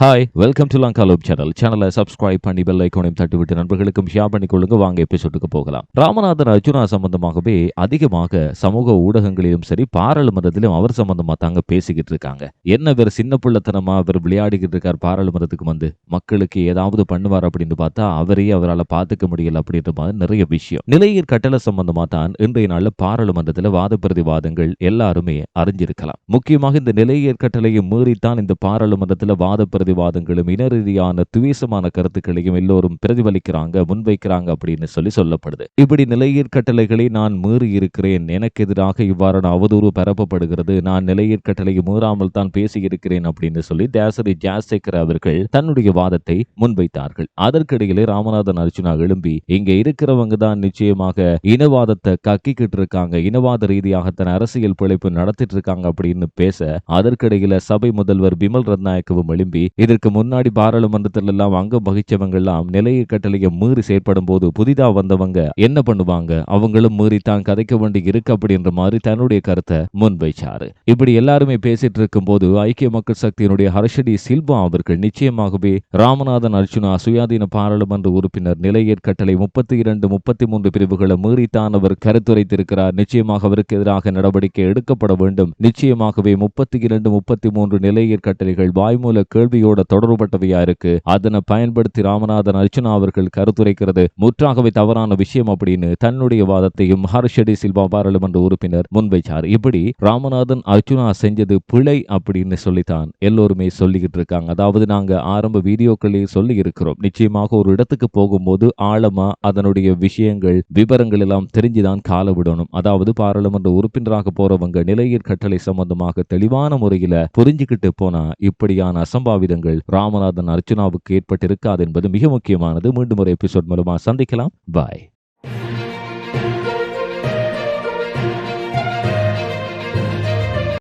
Hi welcome to லங்காலோப் channel சேனலை subscribe பண்ணி பெல் ஐக்கோனையும் தட்டிவிட்டு நண்பர்களுக்கும் ஷேர் பண்ணி கொள்ளுங்க. வாங்க எபிசோடுக்கு போகலாம். ராமநாதன் அர்ஜுனா சம்பந்தமாகவே அதிகமாக சமூக ஊடகங்களிலும் சரி பாராளுமன்றத்திலும் அவர் சம்பந்தமா தாங்க பேசிக்கிட்டு இருக்காங்க. என்ன இவர் சின்ன பிள்ளைத்தனமா இவர் விளையாடிக்கிட்டு இருக்கார் பாராளுமன்றத்துக்கு வந்து? மக்களுக்கு ஏதாவது பண்ணுவார் அப்படின்னு பார்த்தா அவரையே அவரால் பார்த்துக்க முடியல அப்படின்ற மாதிரி நிறைய விஷயம். நிலையீர் கட்டளை சம்பந்தமா தான் இன்றைய நாளில் பாராளுமன்றத்தில் வாத பிரதிவாதங்கள் எல்லாருமே அறிஞ்சிருக்கலாம். முக்கியமாக இந்த நிலையீர் கட்டளையை மீறித்தான் இந்த பாராளுமன்றத்தில் வாத பிரதிவாதங்களும் இன ரீதியான துவேசமான கருத்துக்களையும் எல்லோரும் பிரதிபலிக்கிறாங்க முன்வைக்கிறாங்க அப்படின்னு சொல்லி சொல்லப்படுது. இப்படி நிலையீர்கட்டளைகளை நான் மீறி இருக்கிறேன் எனக்கு எதிராக இவ்வாறான அவதூறு பரப்பப்படுகிறது. நான் நிலையீர்கட்டளையை மீறாமல் தான் பேசியிருக்கிறேன் அப்படின்னு சொல்லி தேசரி ஜாசேகர் அவர்கள் தன்னுடைய வாதத்தை முன்வைத்தார்கள். அதற்கிடையிலே ராமநாதன் அர்ஜுனா எழும்பி இங்க இருக்கிறவங்க தான் நிச்சயமாக இனவாதத்தை கக்கிக்கிட்டு இருக்காங்க. இனவாத ரீதியாக தன் அரசியல் பிழைப்பு நடத்திட்டு இருக்காங்க அப்படின்னு பேச அதற்கிடையில சபை முதல்வர் பிமல் ரத்நாயக்கவும் எழும்பி இதற்கு முன்னாடி பாராளுமன்றத்தில் எல்லாம் அங்கம் வகிச்சவங்க எல்லாம் நிலைய கட்டளையை மீறி செயற்படும் போது புதிதா வந்தவங்க என்ன பண்ணுவாங்க? அவங்களும் மீறி தான் கதைக்க வேண்டி இருக்கு அப்படின்ற மாதிரி தன்னுடைய கருத்தை முன்வைச்சாரு. இப்படி எல்லாருமே பேசிட்டு இருக்கும் போது ஐக்கிய மக்கள் சக்தியினுடைய ஹர்ஷடி சில்வா அவர்கள் நிச்சயமாகவே ராமநாதன் அர்ஜுனா சுயாதீன பாராளுமன்ற உறுப்பினர் நிலையற் கட்டளை முப்பத்தி இரண்டு முப்பத்தி மூன்று பிரிவுகளை மீறித்தான் அவர் கருத்துரைத்திருக்கிறார். நிச்சயமாக அவருக்கு எதிராக நடவடிக்கை எடுக்கப்பட வேண்டும். நிச்சயமாகவே முப்பத்தி இரண்டு முப்பத்தி மூன்று நிலையற் கட்டளைகள் வாய்மூல கேள்வியோட தொடர்பட்டவையா இருக்கு? அதனை பயன்படுத்தி ராமநாதன் அர்ச்சனா அவர்கள் கருத்துரைக்கிறது. முற்றாகவே தவறான விஷயம் அப்படின்னு தன்னுடைய வாதத்தையும் ஹர்ஷடி சில்வா பாராளுமன்ற உறுப்பினர் முன்வைச்சார். இப்படி ராமநாதன் அர்ச்சுனா செஞ்சது பிழை அப்படின்னு சொல்லித்தான் எல்லோருமே சொல்லிக்கிட்டு இருக்காங்க. அதாவது நாங்க ஆரம்ப வீடியோக்களே சொல்லி இருக்கிறோம் நிச்சயமாக ஒரு இடத்துக்கு போகும்போது ஆழமா அதனுடைய விஷயங்கள் விவரங்கள் எல்லாம் தெரிஞ்சுதான் கால விடணும். அதாவது பாராளுமன்ற உறுப்பினராக போறவங்க நிலையீர் கட்டளை சம்பந்தமாக தெளிவான முறையில புரிஞ்சுக்கிட்டு போனா இப்படியான அசம்பாவிதங்கள் ராமநாதன் அர்ச்சனாவுக்கு ஏற்பட்டிருக்காது என்பது மிக முக்கியமானது. மீண்டும் ஒரு எபிசோட் மூலமாக சந்திக்கலாம். பாய்